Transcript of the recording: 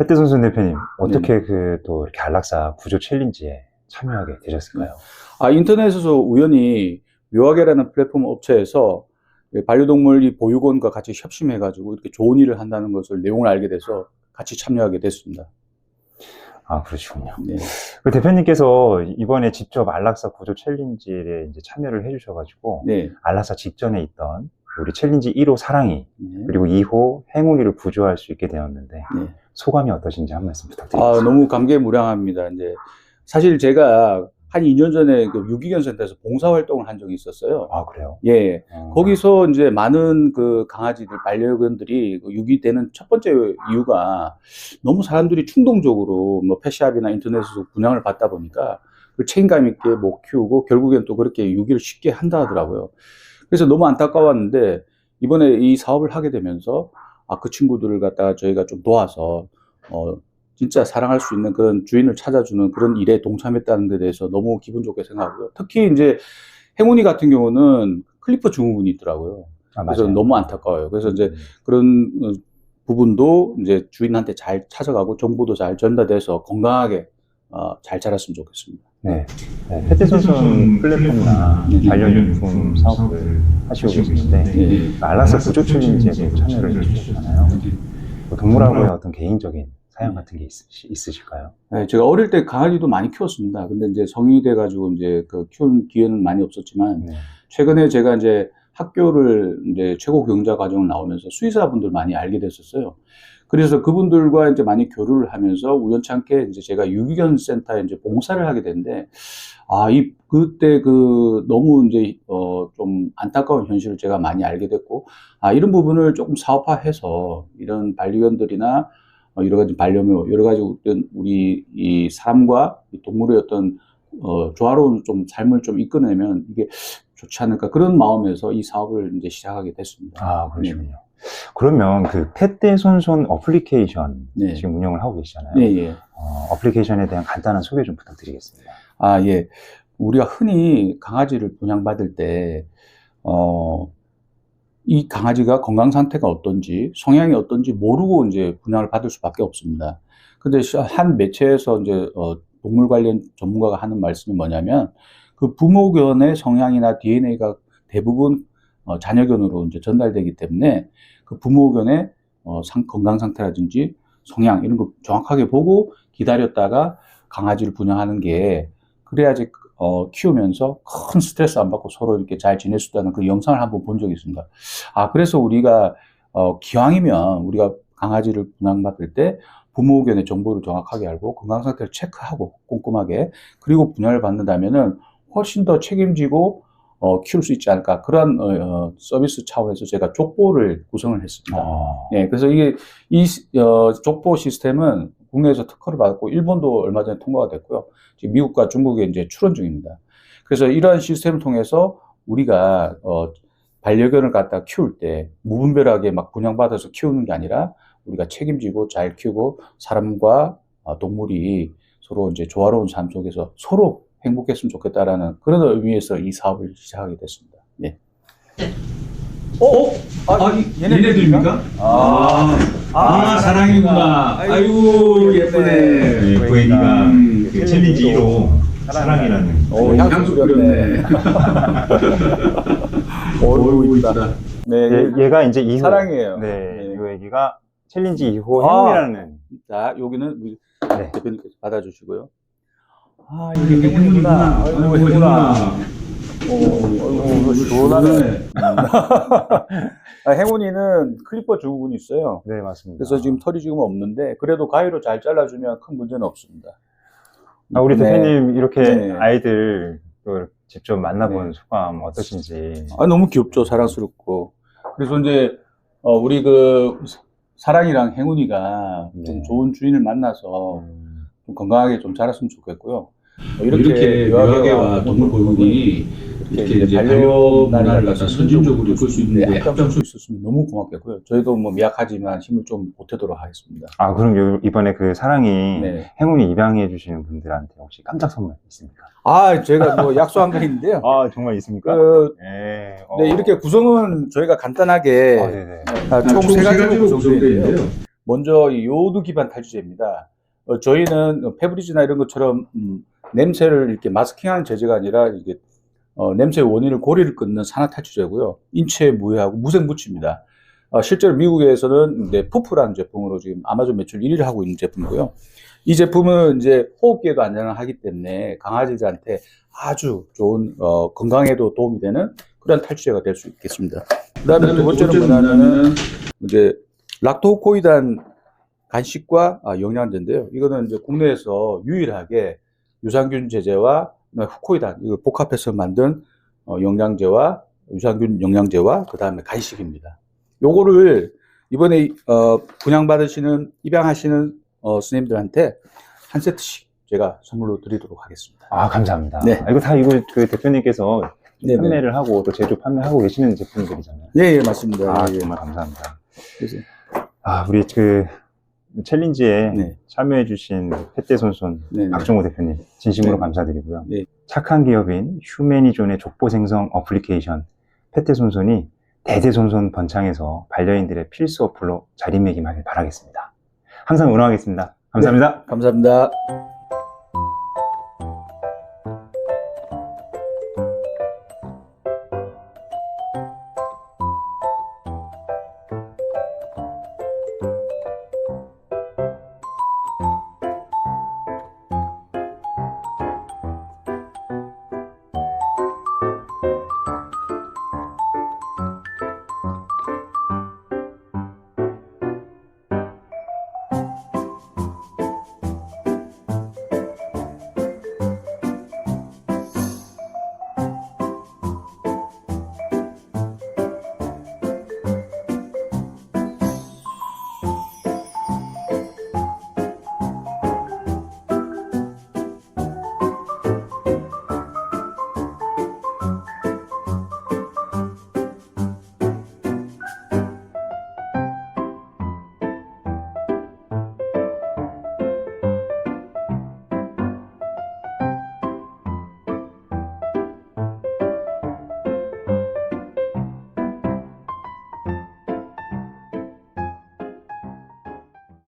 혜태선수 대표님, 어떻게 그 또 이렇게 안락사 구조 챌린지에 참여하게 되셨을까요? 아, 인터넷에서 우연히 묘하게라는 플랫폼 업체에서 반려동물 이 보육원과 같이 협심해가지고 이렇게 좋은 일을 한다는 것을 내용을 알게 돼서 같이 참여하게 됐습니다. 아, 그러시군요. 네. 그 대표님께서 이번에 직접 안락사 구조 챌린지에 이제 참여를 해주셔가지고, 네. 안락사 직전에 있던 우리 챌린지 1호 사랑이, 네. 그리고 2호 행운이를 구조할 수 있게 되었는데, 네. 소감이 어떠신지 한 말씀 부탁드립니다. 아, 너무 감개무량합니다. 이제 사실 제가 한 2년 전에 그 유기견 센터에서 봉사활동을 한 적이 있었어요. 아, 그래요? 예. 어, 거기서 이제 많은 그 강아지들, 반려견들이 그 유기되는 첫 번째 이유가 너무 사람들이 충동적으로 뭐 펫샵이나 인터넷에서 분양을 받다 보니까 그 책임감 있게 못 키우고 결국엔 또 그렇게 유기를 쉽게 한다 하더라고요. 그래서 너무 안타까웠는데 이번에 이 사업을 하게 되면서 아, 그 친구들을 갖다가 저희가 좀 도와서 어, 진짜 사랑할 수 있는 그런 주인을 찾아주는 그런 일에 동참했다는 데 대해서 너무 기분 좋게 생각하고요. 특히 이제 행운이 같은 경우는 클리퍼 증후군이 있더라고요. 아, 그래서 맞아요. 너무 안타까워요. 그래서 이제 음. 그런 어, 부분도 이제 주인한테 잘 찾아가고 정보도 잘 전달돼서 건강하게 어, 잘 자랐으면 좋겠습니다. 네. 네. 혜태선수는 플랫폼이나 네. 반려용품 사업을 하시고 계시는데, 네. 그 안락사 구조 챌린지에도 참여를 해주셨잖아요. 뭐 동물하고의 어떤 개인적인 사연 같은 게 있, 있으 실까요? 네, 제가 어릴 때 강아지도 많이 키웠습니다. 근데 이제 성인이 돼가지고 이제 그 키운 기회는 많이 없었지만 네. 최근에 제가 이제 학교를 이제 최고 경자 과정을 나오면서 수의사분들 많이 알게 됐었어요. 그래서 그분들과 이제 많이 교류를 하면서 우연찮게 이제 제가 유기견 센터에 이제 봉사를 하게 됐는데, 아, 이, 그때 그 너무 이제, 어, 좀 안타까운 현실을 제가 많이 알게 됐고, 아, 이런 부분을 조금 사업화해서 이런 반려견들이나 어, 여러 가지 반려묘, 여러 가지 어떤 우리 이 사람과 이 동물의 어떤 어, 조화로운 좀 삶을 좀 이끌어내면 이게 좋지 않을까 그런 마음에서 이 사업을 이제 시작하게 됐습니다. 아, 그러시군요. 그러면 그 펫대손손 어플리케이션 네. 지금 운영을 하고 계시잖아요. 예, 예. 어, 어플리케이션에 대한 간단한 소개 좀 부탁드리겠습니다. 아, 예. 우리가 흔히 강아지를 분양받을 때, 어, 이 강아지가 건강 상태가 어떤지, 성향이 어떤지 모르고 이제 분양을 받을 수밖에 없습니다. 근데 시- 한 매체에서 이제, 어, 동물 관련 전문가가 하는 말씀이 뭐냐면, 그 부모견의 성향이나 DNA가 대부분 어, 자녀견으로 이제 전달되기 때문에 그 부모견의 어, 상- 건강 상태라든지 성향 이런 거 정확하게 보고 기다렸다가 강아지를 분양하는 게 그래야지 어, 키우면서 큰 스트레스 안 받고 서로 이렇게 잘 지낼 수 있다는 그 영상을 한번 본 적이 있습니다. 아, 그래서 우리가, 어, 기왕이면 우리가 강아지를 분양받을 때 부모 의견의 정보를 정확하게 알고 건강 상태를 체크하고 꼼꼼하게 그리고 분양을 받는다면은 훨씬 더 책임지고 어, 키울 수 있지 않을까. 그런, 어, 어, 서비스 차원에서 제가 족보를 구성을 했습니다. 어, 예, 그래서 이게, 이, 시- 어, 족보 시스템은 국내에서 특허를 받았고, 일본도 얼마 전에 통과가 됐고요. 지금 미국과 중국에 이제 출원 중입니다. 그래서 이러한 시스템을 통해서 우리가, 어, 반려견을 갖다 키울 때 무분별하게 막 분양받아서 키우는 게 아니라 우리가 책임지고 잘 키우고 사람과 어, 동물이 서로 이제 조화로운 삶 속에서 서로 행복했으면 좋겠다라는 그런 의미에서 이 사업을 시작하게 됐습니다. 예. 어? 아, 얘네들입니까? 아, 아, 사랑이구나. 아이고, 예쁘네. 네, 고양이가 음, 그 챌린지 1호 사랑이라는 오, 향수 뿌렸네. 어이구, 이쁘다. 네, 얘, 가 이제 2호 사랑이에요. 네, 네. 이 얘기가 챌린지 2호 아. 행운이라는 자, 여기는 우리 네. 대표님께서 받아주시고요. 아, 이게 행운이구나. 아이고, 행운아. 아이고, 시원하네. 아, 행운이는 클리퍼 증후군이 있어요. 네, 맞습니다. 그래서 지금 털이 지금 없는데, 그래도 가위로 잘 잘라주면 큰 문제는 없습니다. 아, 우리 네. 대표님 이렇게 네. 아이들 또 직접 만나본 네. 소감 어떠신지 아, 너무 귀엽죠. 사랑스럽고. 그래서 이제, 어, 우리 그, 사랑이랑 행운이가 좀 네. 좋은 주인을 만나서 음, 좀 건강하게 좀 자랐으면 좋겠고요. 어, 이렇게 묘하게와 동물 보육이 이렇게 이제 반려 문화를 갖다 선진적으로 이끌 수 있는데 앞장설 수 있었으면 너무 고맙겠고요. 저희도 뭐 미약하지만 힘을 좀 보태도록 하겠습니다. 아 그럼 요- 이번에 그 사랑이 네. 행운이 입양해 주시는 분들한테 혹시 깜짝 선물 있습니까? 아, 제가 뭐 약속한 거 있는데요. 아 정말 있습니까? 그, 네, 어. 네, 이렇게 구성은 저희가 간단하게 아, 네네. 아, 총세 가지로 구성되어 있는데요. 먼저 이 요오드 기반 탈취제입니다. 어, 저희는 페브리즈나 이런 것처럼 음, 냄새를 이렇게 마스킹하는 제재가 아니라 이게 어, 냄새의 원인을 고리를 끊는 산화 탈취제고요. 인체에 무해하고 무생무치입니다. 어, 실제로 미국에서는 이제 푸프라는 제품으로 지금 아마존 매출 1위를 하고 있는 제품이고요. 이 제품은 이제 호흡기에도 안전하기 때문에 강아지들한테 아주 좋은 어, 건강에도 도움이 되는 그런 탈취제가 될 수 있겠습니다. 그다음에 두 번째는 뭐냐면은 이제 락토코이단 간식과 아, 영양제인데요. 이거는 이제 국내에서 유일하게 유산균 제제와 후코이단 이걸 복합해서 만든 어, 영양제와 유산균 영양제와 그 다음에 간식입니다. 요거를 이번에 어, 분양받으시는 입양하시는 어, 스님들한테 한 세트씩 제가 선물로 드리도록 하겠습니다. 아, 감사합니다. 네. 아, 이거 다 이거 그 대표님께서 네네. 판매를 하고 또 제조 판매하고 계시는 제품들이잖아요. 예, 예, 맞습니다. 아, 예, 예. 정말 감사합니다. 그래서, 아, 우리 그 챌린지에 네. 참여해주신 펫대손손 네. 박종호 대표님 진심으로 네. 감사드리고요. 네. 착한 기업인 휴메니존의 족보 생성 어플리케이션 펫대손손이 대대손손 번창해서 반려인들의 필수 어플로 자리매김하길 바라겠습니다. 항상 응원하겠습니다. 감사합니다. 감사합니다.